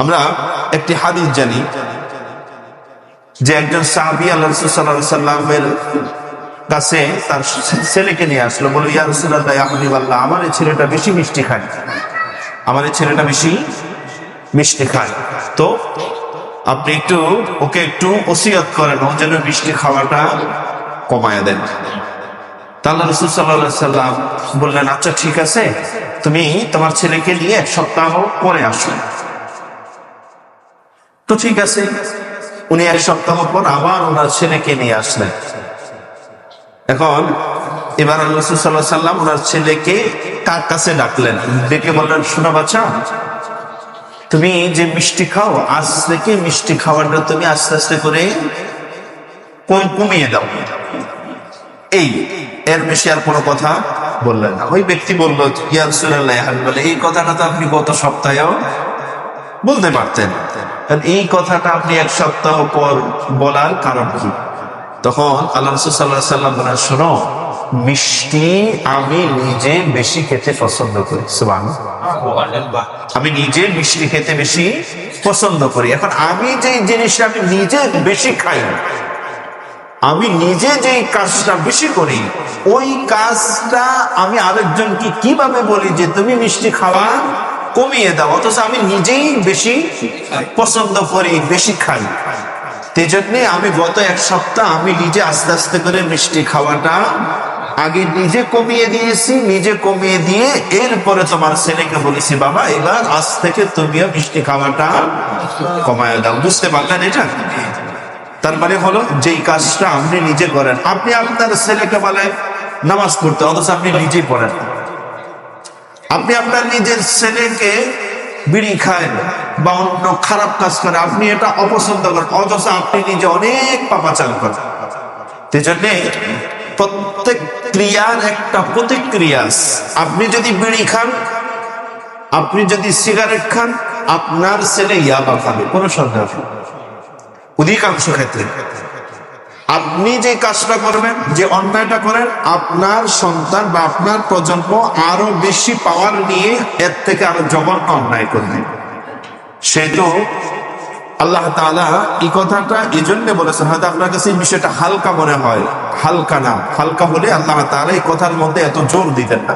আমরা একটি হাদিস জানি যে একজন সাহাবি আল্লাহ রসুল সাল্লামের কাছে তার ছেলেকে নিয়ে আসলো। বলে ইয়া রসুল্লাহ আহমিবাল্লাহ আমার এই ছেলেটা বেশি মিষ্টি খায়। আমার এই ছেলেটা বেশি মিষ্টি খায়। তো আপনি একটু, ওকে একটু ওসিয়ত করেন, ও যেন মিষ্টি খাওয়াটা কমায় দেন। তাল্লা রসুল সাল্লাম বললেন আচ্ছা ঠিক আছে। তুমি তোমার ছেলেকে নিয়ে এক সপ্তাহ পরে আসো। তো ঠিক আছে, উনি এক সপ্তাহ পর আবার ওনার ছেলেকে নিয়ে আসলেন। এখন এবার আল্লাহ সাল্লাম ওনার ছেলেকে কার কাছে ডাকলেন? ডেকে বললেন, শোনা বাচ্চা, তুমি যে মিষ্টি খাও, আজ থেকে মিষ্টি খাওয়াটা তুমি আস্তে আস্তে করে কম কমিয়ে দাও। এই, এর বেশি আর কোনো কথা বললেন না। ওই ব্যক্তি বলল, ইয়া রাসূলুল্লাহ বলে, এই কথাটা তো আপনি গত সপ্তাহেও বলতে পারতেন এই কথাটা আপনি এক সপ্তাহ পর বলার কারণ কি? তখন আল্লাহ সাল্লাহ সাল্লাম শোনো, মিষ্টি আমি নিজে বেশি খেতে পছন্দ করি। আমি নিজে মিষ্টি খেতে বেশি পছন্দ করি। এখন আমি যে জিনিসটা আমি নিজে বেশি খাই, আমি নিজে যে কাজটা বেশি করি, ওই কাজটা আমি আরেকজনকে কীভাবে বলি যে, তুমি মিষ্টি খাওয়া কমিয়ে দাও, অথচ আমি নিজেই বেশি পছন্দ করি, বেশি খাই। সেই জন্যে আমি গত এক সপ্তাহ আমি নিজে আস্তে আস্তে করে মিষ্টি খাওয়াটা আগে নিজে কমিয়ে দিয়েছি, নিজে কমিয়ে দিয়ে এরপরে তোমার ছেলেকে বলেছি, বাবা, এবার আজ থেকে তুমিও মিষ্টি খাওয়াটা কমায় দাও। বুঝতে পারলেন এটা? তার মানে হলো, যেই কাজটা আপনি নিজে করেন, আপনি আপনার ছেলেকে বলে নামাজ পড়তে, অথচ আপনি নিজেই পড়েন। আপনি আপনার নিজের ছেলেকে বিড়ি খায় বা অন্য খারাপ কাজ করে আপনি এটা অপছন্দ করেন। অথচ আপনি নিজে অনেক পাপা পাপাচার করেন। প্রত্যেক ক্রিয়ার একটা প্রতিক্রিয়া। আপনি যদি বিড়ি খান, আপনি যদি সিগারেট খান, আপনার ছেলে ইয়াবা খাবে, কোনো সন্দেহ অধিকাংশ ক্ষেত্রে। আপনি যে কাজটা করবেন, যে অন্যায়টা করেন, আপনার সন্তান বা আপনার প্রজন্ম আরও বেশি পাওয়ার নিয়ে এর থেকে আরও জঘন্য অন্যায় করবে। সেহেতু আল্লাহ এই কথাটা এই জন্য বলেছেন, হয়তো আপনার কাছে এই বিষয়টা হালকা মনে হয়। হালকা না, হালকা হলে আল্লাহ তাআলা এই কথার মধ্যে এত জোর দিতেন না।